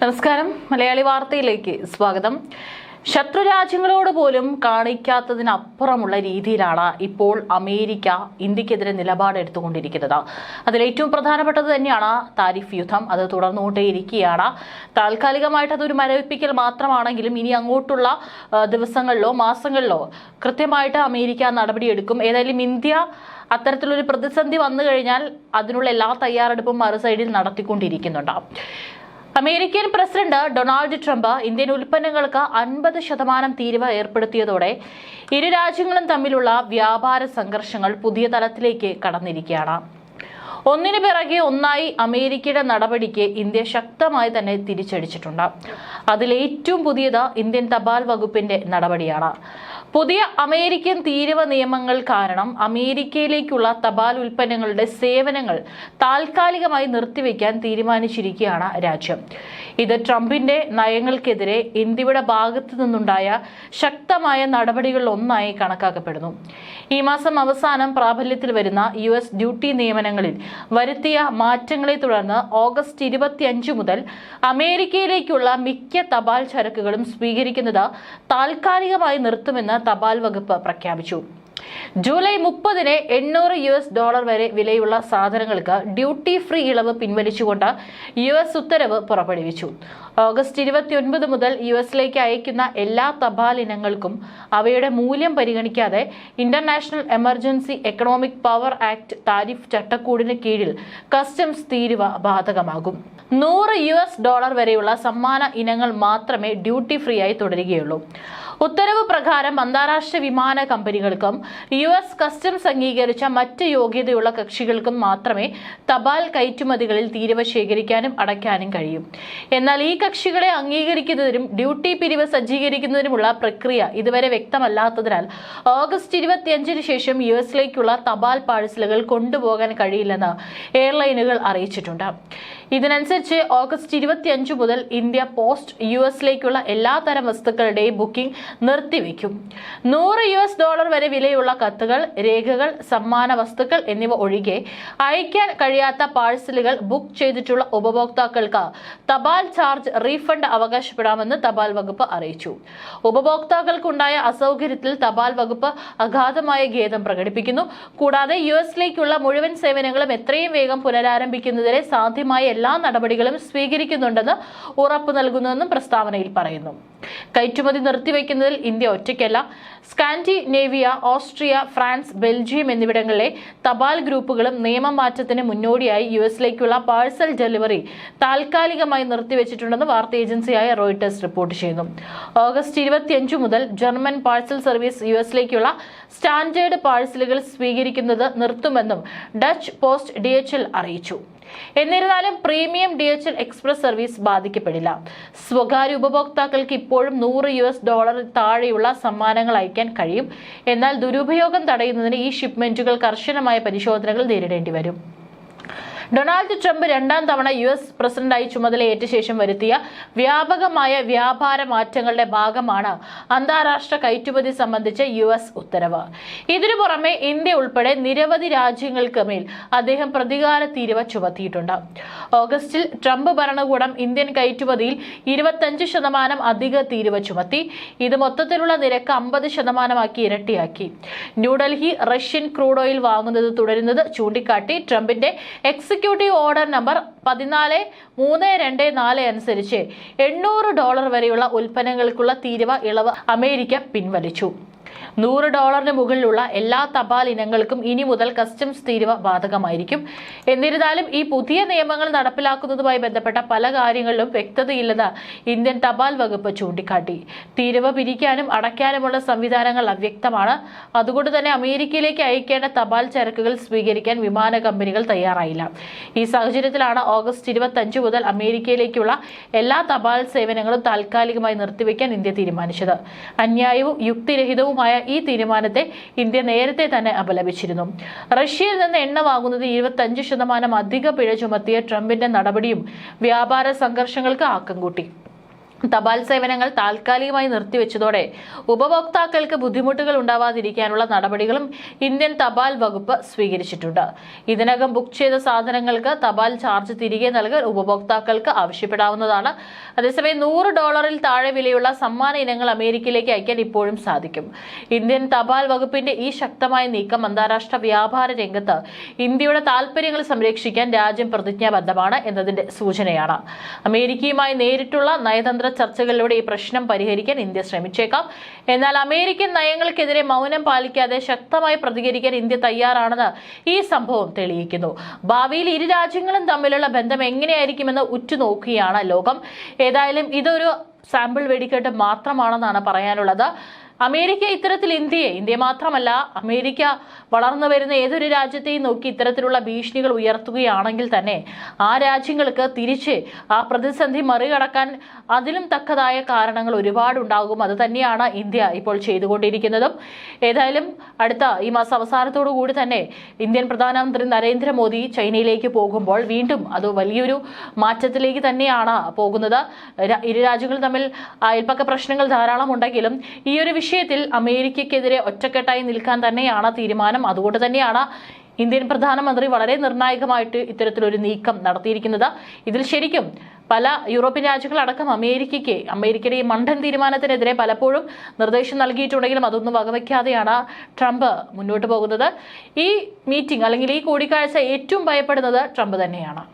നമസ്കാരം. മലയാളി വാർത്തയിലേക്ക് സ്വാഗതം. ശത്രു രാജ്യങ്ങളോട് പോലും കാണിക്കാത്തതിനപ്പുറമുള്ള രീതിയിലാണ് ഇപ്പോൾ അമേരിക്ക ഇന്ത്യക്കെതിരെ നിലപാടെടുത്തുകൊണ്ടിരിക്കുന്നത്. അതിലേറ്റവും പ്രധാനപ്പെട്ടത് തന്നെയാണ് താരിഫ് യുദ്ധം. അത് തുടർന്നുകൊണ്ടേയിരിക്കുകയാണ്. താൽക്കാലികമായിട്ട് അതൊരു മരവിപ്പിക്കൽ മാത്രമാണെങ്കിലും ഇനി അങ്ങോട്ടുള്ള ദിവസങ്ങളിലോ മാസങ്ങളിലോ കൃത്യമായിട്ട് അമേരിക്ക നടപടിയെടുക്കും. ഏതായാലും ഇന്ത്യ അത്തരത്തിലൊരു പ്രതിസന്ധി വന്നു കഴിഞ്ഞാൽ അതിനുള്ള എല്ലാ തയ്യാറെടുപ്പും മറുസൈഡിൽ നടത്തിക്കൊണ്ടിരിക്കുന്നുണ്ടാവും നടത്തിക്കൊണ്ടിരിക്കുന്നുണ്ട്. American president Donald Trump Indian ഉൽപ്പന്നങ്ങൾക്ക് അൻപത് ശതമാനം തീരുവ ഏർപ്പെടുത്തിയതോടെ ഇരു രാജ്യങ്ങളും തമ്മിലുള്ള വ്യാപാര സംഘർഷങ്ങൾ പുതിയ തലത്തിലേക്ക് കടന്നിരിക്കുകയാണ്. ഒന്നിനു പിറകെ ഒന്നായി അമേരിക്കയുടെ നടപടിക്ക് ഇന്ത്യ ശക്തമായി തന്നെ തിരിച്ചടിച്ചിട്ടുണ്ട്. അതിലേറ്റവും പുതിയത് ഇന്ത്യൻ തപാൽ വകുപ്പിന്റെ നടപടിയാണ്. പുതിയ അമേരിക്കൻ തീരുവ നിയമങ്ങൾ കാരണം അമേരിക്കയിലേക്കുള്ള തപാൽ ഉൽപ്പന്നങ്ങളുടെ സേവനങ്ങൾ താൽക്കാലികമായി നിർത്തിവെക്കാൻ തീരുമാനിച്ചിരിക്കുകയാണ് രാജ്യം. ഇത് ട്രംപിന്റെ നയങ്ങൾക്കെതിരെ ഇന്ത്യയുടെ ഭാഗത്തു നിന്നുണ്ടായ ശക്തമായ നടപടികളിൽ ഒന്നായി കണക്കാക്കപ്പെടുന്നു. ഈ മാസം അവസാനം പ്രാബല്യത്തിൽ വരുന്ന യു എസ് ഡ്യൂട്ടി നിയമനങ്ങളിൽ വരുത്തിയ മാറ്റങ്ങളെ തുടർന്ന് ഓഗസ്റ്റ് ഇരുപത്തിയഞ്ച് മുതൽ അമേരിക്കയിലേക്കുള്ള മിക്ക തപാൽ ചരക്കുകളും സ്വീകരിക്കുന്നത് താൽക്കാലികമായി നിർത്തുമെന്ന് തപാൽ വകുപ്പ് പ്രഖ്യാപിച്ചു. ജൂലൈ മുപ്പതിന് എണ്ണൂറ് യു എസ് ഡോളർ വരെ വിലയുള്ള സാധനങ്ങൾക്ക് ഡ്യൂട്ടി ഫ്രീ ഇളവ് പിൻവലിച്ചുകൊണ്ട് യു എസ് ഉത്തരവ് പുറപ്പെടുവിച്ചു. ഓഗസ്റ്റ് ഇരുപത്തിയൊൻപത് മുതൽ യു എസിലേക്ക് അയക്കുന്ന എല്ലാ തപാൽ ഇനങ്ങൾക്കും അവയുടെ മൂല്യം പരിഗണിക്കാതെ international emergency economic power act tariff ചട്ടക്കൂടിന് കീഴിൽ കസ്റ്റംസ് തീരുവ ബാധകമാകും. നൂറ് യു എസ് ഡോളർ വരെയുള്ള സമ്മാന ഇനങ്ങൾ മാത്രമേ ഡ്യൂട്ടി ഫ്രീ ആയി തുടരുകയുള്ളൂ. ഉത്തരവ് പ്രകാരം അന്താരാഷ്ട്ര വിമാന കമ്പനികൾക്കും യു എസ് കസ്റ്റംസ് അംഗീകരിച്ച മറ്റ് യോഗ്യതയുള്ള കക്ഷികൾക്കും മാത്രമേ തപാൽ കയറ്റുമതികളിൽ തീരുവ ശേഖരിക്കാനും അടയ്ക്കാനും കഴിയും. എന്നാൽ ഈ കക്ഷികളെ അംഗീകരിക്കുന്നതിനും ഡ്യൂട്ടി പിരിവ് സജ്ജീകരിക്കുന്നതിനുമുള്ള പ്രക്രിയ ഇതുവരെ വ്യക്തമല്ലാത്തതിനാൽ ഓഗസ്റ്റ് ഇരുപത്തിയഞ്ചിന് ശേഷം യു എസിലേക്കുള്ള തപാൽ പാഴ്സലുകൾ കൊണ്ടുപോകാൻ കഴിയില്ലെന്ന് എയർലൈനുകൾ അറിയിച്ചിട്ടുണ്ട്. ഇതിനനുസരിച്ച് ഓഗസ്റ്റ് ഇരുപത്തിയഞ്ച് മുതൽ ഇന്ത്യ പോസ്റ്റ് യു എസിലേക്കുള്ള എല്ലാ തരം വസ്തുക്കളുടെയും ബുക്കിംഗ് നിർത്തിവെക്കും. നൂറ് യു എസ് ഡോളർ വരെ വിലയുള്ള കത്തുകൾ രേഖകൾ സമ്മാന വസ്തുക്കൾ എന്നിവ ഒഴികെ അയക്കാൻ കഴിയാത്ത പാഴ്സലുകൾ ബുക്ക് ചെയ്തിട്ടുള്ള ഉപഭോക്താക്കൾക്ക് തപാൽ ചാർജ് റീഫണ്ട് അവകാശപ്പെടാമെന്ന് തപാൽ വകുപ്പ് അറിയിച്ചു. ഉപഭോക്താക്കൾക്കുണ്ടായ അസൗകര്യത്തിൽ തപാൽ വകുപ്പ് അഗാധമായ ഖേദം പ്രകടിപ്പിക്കുന്നു. കൂടാതെ യു എസിലേക്കുള്ള മുഴുവൻ സേവനങ്ങളും എത്രയും വേഗം പുനരാരംഭിക്കുന്നതിന് സാധ്യമായ എല്ലാ നടപടികളും സ്വീകരിക്കുന്നുണ്ടെന്ന് ഉറപ്പു നൽകുന്നുവെന്നും പ്രസ്താവനയിൽ പറയുന്നു. കയറ്റുമതി നിർത്തിവെക്കുന്നതിൽ ഇന്ത്യ ഒറ്റയ്ക്കല്ല. സ്കാൻഡിനേവിയ ഓസ്ട്രിയ ഫ്രാൻസ് ബെൽജിയം എന്നിവിടങ്ങളിലെ തപാൽ ഗ്രൂപ്പുകളും നിയമം മാറ്റത്തിന് മുന്നോടിയായി യു എസിലേക്കുള്ള പാഴ്സൽ ഡെലിവറി താൽക്കാലികമായി നിർത്തിവെച്ചിട്ടുണ്ടെന്ന് വാർത്താ ഏജൻസിയായ റോയിട്ടേഴ്സ് റിപ്പോർട്ട് ചെയ്യുന്നു. ഓഗസ്റ്റ് ഇരുപത്തിയഞ്ച് മുതൽ ജർമ്മൻ പാഴ്സൽ സർവീസ് യു എസിലേക്കുള്ള സ്റ്റാൻഡേർഡ് പാഴ്സലുകൾ സ്വീകരിക്കുന്നത് നിർത്തുമെന്നും ഡച്ച് പോസ്റ്റ് ഡി അറിയിച്ചു. എന്നിരുന്നാലും premium D H L express service ബാധിക്കപ്പെടില്ല. സ്വകാര്യ ഉപഭോക്താക്കൾക്ക് ഇപ്പോഴും നൂറ് യു എസ് ഡോളർ താഴെയുള്ള സമ്മാനങ്ങൾ അയക്കാൻ കഴിയും. എന്നാൽ ദുരുപയോഗം തടയുന്നതിന് ഈ ഷിപ്മെന്റുകൾ കർശനമായ പരിശോധനകൾ നേരിടേണ്ടി വരും. ഡൊണാൾഡ് ട്രംപ് രണ്ടാം തവണ യു എസ് പ്രസിഡന്റായി ചുമതലയേറ്റ ശേഷം വരുത്തിയ വ്യാപകമായ വ്യാപാര മാറ്റങ്ങളുടെ ഭാഗമാണ് അന്താരാഷ്ട്ര കയറ്റുമതി സംബന്ധിച്ച യു എസ് ഉത്തരവ്. ഇതിനു പുറമെ ഇന്ത്യ ഉൾപ്പെടെ നിരവധി രാജ്യങ്ങൾക്ക് മേൽ അദ്ദേഹം പ്രതികാര തീരുവ ചുമത്തിയിട്ടുണ്ട്. ഓഗസ്റ്റിൽ ട്രംപ് ഭരണകൂടം ഇന്ത്യൻ കയറ്റുമതിയിൽ ഇരുപത്തഞ്ച് ശതമാനം അധിക തീരുവ ചുമത്തി. ഇത് മൊത്തത്തിലുള്ള നിരക്ക് അമ്പത് ശതമാനമാക്കി ഇരട്ടിയാക്കി. ന്യൂഡൽഹി റഷ്യൻ ക്രൂഡ് ഓയിൽ വാങ്ങുന്നത് തുടരുന്നത് ചൂണ്ടിക്കാട്ടി ട്രംപിന്റെ എക്സിക്യൂട്ടീവ് ഓർഡർ നമ്പർ പതിനാല് മൂന്ന് രണ്ട് നാല് അനുസരിച്ച് എണ്ണൂറ് ഡോളർ വരെയുള്ള ഉൽപ്പന്നങ്ങൾക്കുള്ള തീരുവ ഇളവ് അമേരിക്ക പിൻവലിച്ചു. നൂറ് ഡോളറിന് മുകളിലുള്ള എല്ലാ തപാൽ ഇനങ്ങൾക്കും ഇനി മുതൽ കസ്റ്റംസ് തീരുവ ബാധകമായിരിക്കും. എന്നിരുന്നാലും ഈ പുതിയ നിയമങ്ങൾ നടപ്പിലാക്കുന്നതുമായി ബന്ധപ്പെട്ട പല കാര്യങ്ങളിലും വ്യക്തതയില്ലെന്ന് ഇന്ത്യൻ തപാൽ വകുപ്പ് ചൂണ്ടിക്കാട്ടി. തീരുവ പിരിക്കാനും അടയ്ക്കാനുമുള്ള സംവിധാനങ്ങൾ അവ്യക്തമാണ്. അതുകൊണ്ട് തന്നെ അമേരിക്കയിലേക്ക് അയക്കേണ്ട തപാൽ ചരക്കുകൾ സ്വീകരിക്കാൻ വിമാന കമ്പനികൾ തയ്യാറായില്ല. ഈ സാഹചര്യത്തിലാണ് ഓഗസ്റ്റ് ഇരുപത്തഞ്ച് മുതൽ അമേരിക്കയിലേക്കുള്ള എല്ലാ തപാൽ സേവനങ്ങളും താൽക്കാലികമായി നിർത്തിവെക്കാൻ ഇന്ത്യ തീരുമാനിച്ചത്. അന്യായവും യുക്തിരഹിതവുമായ ഈ തീരുമാനത്തെ ഇന്ത്യ നേരത്തെ തന്നെ അപലപിച്ചിരുന്നു. റഷ്യയിൽ നിന്ന് എണ്ണ വാങ്ങുന്നത് ഇരുപത്തഞ്ച് ശതമാനം അധിക പിഴ ചുമത്തിയ ട്രംപിന്റെ നടപടിയും വ്യാപാര സംഘർഷങ്ങൾക്ക് ആക്കം കൂട്ടി. തപാൽ സേവനങ്ങൾ താൽക്കാലികമായി നിർത്തിവെച്ചതോടെ ഉപഭോക്താക്കൾക്ക് ബുദ്ധിമുട്ടുകൾ ഉണ്ടാവാതിരിക്കാനുള്ള നടപടികളും ഇന്ത്യൻ തപാൽ വകുപ്പ് സ്വീകരിച്ചിട്ടുണ്ട്. ഇതിനകം ബുക്ക് ചെയ്ത സാധനങ്ങൾക്ക് തപാൽ ചാർജ് തിരികെ നൽകാൻ ഉപഭോക്താക്കൾക്ക് ആവശ്യപ്പെടാവുന്നതാണ്. അതേസമയം നൂറ് ഡോളറിൽ താഴെ വിലയുള്ള സമ്മാന ഇനങ്ങൾ അമേരിക്കയിലേക്ക് അയക്കാൻ ഇപ്പോഴും സാധിക്കും. ഇന്ത്യൻ തപാൽ വകുപ്പിന്റെ ഈ ശക്തമായ നീക്കം അന്താരാഷ്ട്ര വ്യാപാര രംഗത്ത് ഇന്ത്യയുടെ താൽപര്യങ്ങൾ സംരക്ഷിക്കാൻ രാജ്യം പ്രതിജ്ഞാബദ്ധമാണ് എന്നതിന്റെ സൂചനയാണ്. അമേരിക്കയുമായി നേരിട്ടുള്ള നയതന്ത്ര ചർച്ചകളിലൂടെ ഈ പ്രശ്നം പരിഹരിക്കാൻ ഇന്ത്യ ശ്രമിച്ചേക്കാം. എന്നാൽ അമേരിക്കൻ നയങ്ങൾക്കെതിരെ മൗനം പാലിക്കാതെ ശക്തമായി പ്രതികരിക്കാൻ ഇന്ത്യ തയ്യാറാണെന്ന് ഈ സംഭവം തെളിയിക്കുന്നു. ഭാവിയിൽ ഇരു രാജ്യങ്ങളും തമ്മിലുള്ള ബന്ധം എങ്ങനെയായിരിക്കുമെന്ന് ഉറ്റുനോക്കുകയാണ് ലോകം. ഏതായാലും ഇതൊരു സാമ്പിൾ വെടിക്കെട്ട് മാത്രമാണെന്നാണ് പറയാനുള്ളത്. അമേരിക്ക ഇത്തരത്തിൽ ഇന്ത്യയെ ഇന്ത്യ മാത്രമല്ല അമേരിക്ക വളർന്നു വരുന്ന ഏതൊരു രാജ്യത്തെയും നോക്കി ഇത്തരത്തിലുള്ള ഭീഷണികൾ ഉയർത്തുകയാണെങ്കിൽ തന്നെ ആ രാജ്യങ്ങൾക്ക് തിരിച്ച് ആ പ്രതിസന്ധി മറികടക്കാൻ അതിലും തക്കതായ കാരണങ്ങൾ ഒരുപാടുണ്ടാകും. അത് തന്നെയാണ് ഇന്ത്യ ഇപ്പോൾ ചെയ്തുകൊണ്ടിരിക്കുന്നതും. ഏതായാലും അടുത്ത ഈ മാസം അവസാനത്തോടു കൂടി തന്നെ ഇന്ത്യൻ പ്രധാനമന്ത്രി നരേന്ദ്രമോദി ചൈനയിലേക്ക് പോകുമ്പോൾ വീണ്ടും അത് വലിയൊരു മാറ്റത്തിലേക്ക് തന്നെയാണ് പോകുന്നത്. ഇരു രാജ്യങ്ങൾ തമ്മിൽ അയൽപ്പക്ക പ്രശ്നങ്ങൾ ധാരാളം ഉണ്ടെങ്കിലും ഈ ഒരു വിഷയത്തിൽ അമേരിക്കയ്ക്കെതിരെ ഒറ്റക്കെട്ടായി നിൽക്കാൻ തന്നെയാണ് തീരുമാനം. അതുകൊണ്ട് തന്നെയാണ് ഇന്ത്യൻ പ്രധാനമന്ത്രി വളരെ നിർണായകമായിട്ട് ഇത്തരത്തിലൊരു നീക്കം നടത്തിയിരിക്കുന്നത്. ഇതിൽ ശരിക്കും പല യൂറോപ്യൻ രാജ്യങ്ങളടക്കം അമേരിക്കയ്ക്ക് അമേരിക്കയുടെ ഈ മണ്ടൻ തീരുമാനത്തിനെതിരെ പലപ്പോഴും നിർദ്ദേശം നൽകിയിട്ടുണ്ടെങ്കിലും അതൊന്നും വകവയ്ക്കാതെയാണ് ട്രംപ് മുന്നോട്ട് പോകുന്നത്. ഈ മീറ്റിംഗ് അല്ലെങ്കിൽ ഈ കൂടിക്കാഴ്ച ഏറ്റവും ഭയപ്പെടുന്നത് ട്രംപ് തന്നെയാണ്.